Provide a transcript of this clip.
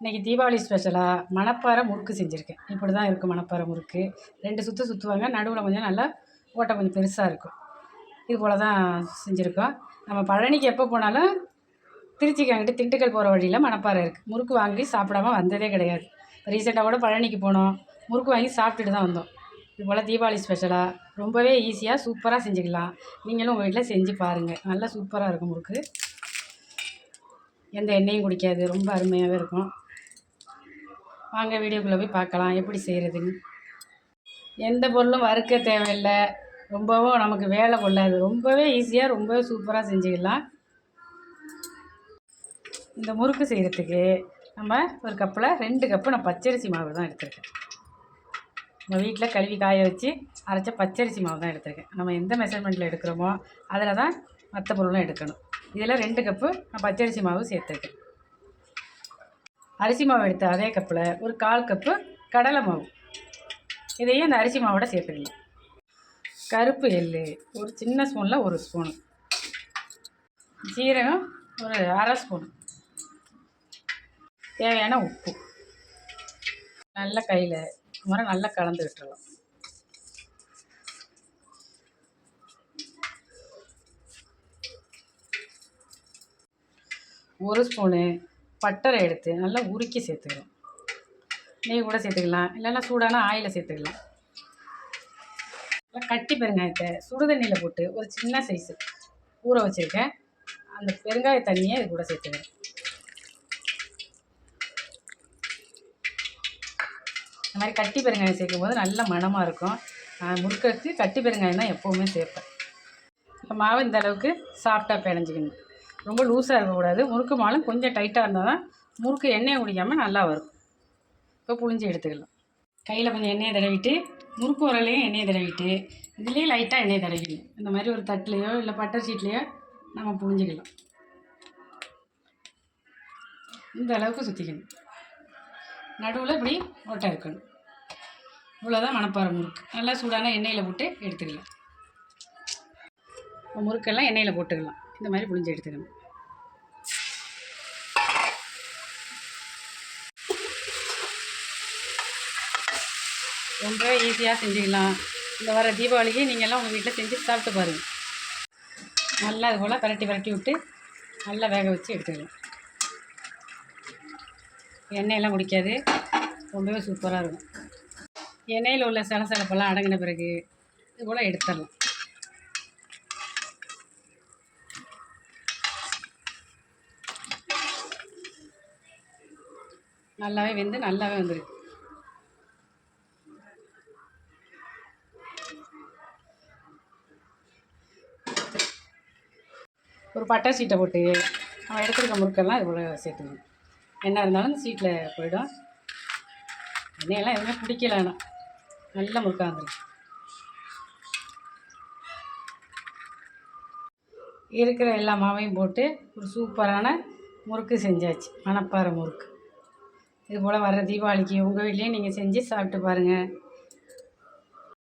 இன்றைக்கி தீபாவளி ஸ்பெஷலாக மணப்பாறை முறுக்கு செஞ்சுருக்கேன். இப்படி தான் இருக்கும் மணப்பாறை முறுக்கு. ரெண்டு சுற்று சுற்றுவாங்க நடுவில் கொஞ்சம் நல்லா ஓட்டை கொஞ்சம் பெருசாக இருக்கும். இது போல் தான் செஞ்சுருக்கோம். நம்ம பழனிக்கு எப்போ போனாலும் திருச்சிக்கு அங்கிட்டு திண்டுக்கல் போகிற வழியில் மணப்பாறை இருக்குது முறுக்கு வாங்கி சாப்பிடாம வந்ததே கிடையாது. ரீசெண்டாக கூட பழனிக்கு போனோம். முறுக்கு வாங்கி சாப்பிட்டுட்டு தான் வந்தோம். இது போல் தீபாவளி ஸ்பெஷலாக ரொம்பவே ஈஸியாக சூப்பராக செஞ்சுக்கலாம். நீங்களும் உங்கள் வீட்டில் செஞ்சு பாருங்கள் நல்லா சூப்பராக இருக்கும் முறுக்கு. எந்த எண்ணெயும் குடிக்காது. ரொம்ப அருமையாகவே இருக்கும். வாங்க வீடியோக்குள்ளே போய் பார்க்கலாம். எப்படி செய்கிறதுன்னு எந்த பொருளும் வறுக்க தேவையில்லை. ரொம்பவும் நமக்கு வேலை கொள்ளாது ரொம்பவே ஈஸியாக ரொம்பவே சூப்பராக செஞ்சுக்கலாம். இந்த முறுக்கு செய்கிறதுக்கு நம்ம ஒரு கப்பில் ரெண்டு கப்பு நான் பச்சரிசி மாவு தான் எடுத்திருக்கேன். நம்ம வீட்டில் கழுவி காய வச்சு அரைச்ச பச்சரிசி மாவு தான் எடுத்திருக்கேன். நம்ம எந்த மெஷர்மெண்ட்டில் எடுக்கிறோமோ அதில் தான் மற்ற பொருளும் எடுக்கணும். இதில் ரெண்டு கப்பு நான் பச்சரிசி மாவு சேர்த்துருக்கேன். அரிசி மாவு எடுத்த அதே கப்பில் ஒரு கால் கப்பு கடலை மாவு. இதையும் அந்த அரிசி மாவோட சேர்த்துக்கலாம் கருப்பு எள்ளு ஒரு சின்ன ஸ்பூனில் ஒரு ஸ்பூனு ஜீரகம் ஒரு அரை ஸ்பூன் தேவையான உப்பு. நல்ல கையில் முறை நல்லா கலந்து விட்டுறலாம் ஒரு ஸ்பூனு பட்டரை எடுத்து நல்லா உருக்கி சேர்த்துக்கணும். நெய் கூட சேர்த்துக்கலாம். இல்லைன்னா சூடான ஆயில் சேர்த்துக்கலாம். நல்லா கட்டி பெருங்காயத்தை சுடு தண்ணியில் போட்டு ஒரு சின்ன சைஸு ஊற வச்சுருக்கேன். அந்த பெருங்காய தண்ணியை இது கூட சேர்த்துக்கிறேன் இந்த மாதிரி கட்டி பெருங்காயம் சேர்க்கும் போது நல்ல மணமாக இருக்கும். நான் கட்டி பெருங்காயம் தான் எப்போவுமே சேர்ப்பேன். மாவு இந்த அளவுக்கு சாஃப்டாக பிணைஞ்சிக்கணும். ரொம்ப லூஸாக இருக்கக்கூடாது. முறுக்கு மாலும் கொஞ்சம் டைட்டாக இருந்தால் தான் முறுக்கு எண்ணெயை குடிக்காமல் நல்லா வரும். இப்போ புளிஞ்சு எடுத்துக்கலாம். கையில் கொஞ்சம் எண்ணெயை தடவிட்டு முறுக்கு உரலையும் எண்ணெயை தடவிட்டு இதுலேயே லைட்டாக எண்ணெய் தடவிக்கணும். இந்த மாதிரி ஒரு தட்டுலையோ இல்லை பட்டர் ஷீட்லேயோ நம்ம புழிஞ்சிக்கலாம். இந்த அளவுக்கு சுற்றிக்கணும் நடுவில் இப்படி ஓட்டை இருக்கணும். இவ்வளோதான் மணப்பாறை முறுக்கு. நல்லா சூடான எண்ணெயில் போட்டு எடுத்துக்கலாம். முறுக்கெல்லாம் எண்ணெயில் போட்டுக்கலாம். இந்த மாதிரி புழிஞ்சு எடுத்துக்கணும். ரொம்பவே ஈஸியாக செஞ்சுக்கலாம். இந்த வர தீபாவளிக்கு நீங்கள்லாம் உங்கள் வீட்டில் செஞ்சு சாப்பிட்டு பாருங்கள் நல்லா அது போல் பரட்டி பரட்டி விட்டு நல்லா வேக வச்சு எடுத்துக்கலாம். எண்ணெயெல்லாம் குடிக்காது. ரொம்பவே சூப்பராக இருக்கும். எண்ணெயில் உள்ள சலசலப்பெல்லாம் அடங்கின பிறகு இது போல் எடுத்துடலாம். நல்லாவே வெந்து நல்லாவே வந்துருக்கு. ஒரு பட்டை சீட்டை போட்டு நம்ம எடுத்துருக்க முறுக்கெல்லாம் இவ்வளோ சேர்த்துக்கணும். என்ன இருந்தாலும் சீட்டில் போயிடும். எண்ணெயெல்லாம் எதுவுமே பிடிக்கல ஆனால் நல்ல முறுக்காக வந்துருக்கு. இருக்கிற எல்லா மாவையும் போட்டு ஒரு சூப்பரான முறுக்கு செஞ்சாச்சு. மணப்பாறை முறுக்கு. இது போல் வர்ற தீபாவளிக்கு உங்கள் வீட்லேயும் நீங்கள் செஞ்சு சாப்பிட்டு பாருங்கள்